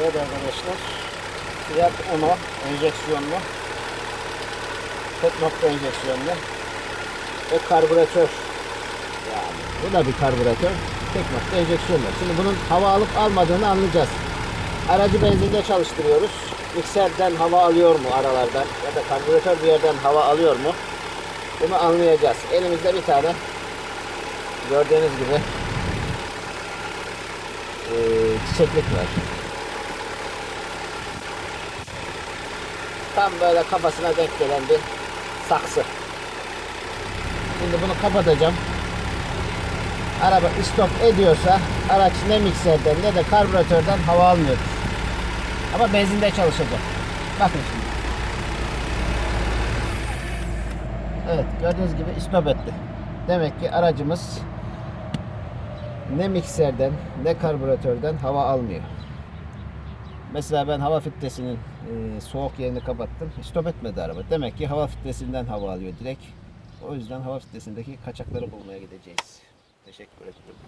Evet arkadaşlar. Fiyat Uno enjeksiyonlu. Tek nokta enjeksiyonlu. Ve karbüratör. Yani bu da bir karbüratör. Tek nokta enjeksiyonlu. Şimdi bunun hava alıp almadığını anlayacağız. Aracı benzinde çalıştırıyoruz. Mikserden hava alıyor mu aralardan ya da karbüratör bir yerden hava alıyor mu? Bunu anlayacağız. Elimizde bir tane gördüğünüz gibi eee, çiçeklik var. Tam böyle kafasına denk gelen bir saksı. Şimdi bunu kapatacağım. Araba stop ediyorsa araç ne mikserden ne de karbüratörden hava almıyor. Ama benzinde çalışacak. Bakın şimdi. Evet gördüğünüz gibi stop etti. Demek ki aracımız ne mikserden ne karbüratörden hava almıyor. Mesela ben hava filtresinin e, soğuk yerini kapattım. Stop etmedi araba. Demek ki hava filtresinden hava alıyor direkt. O yüzden hava filtresindeki kaçakları bulmaya gideceğiz. Teşekkür ederim.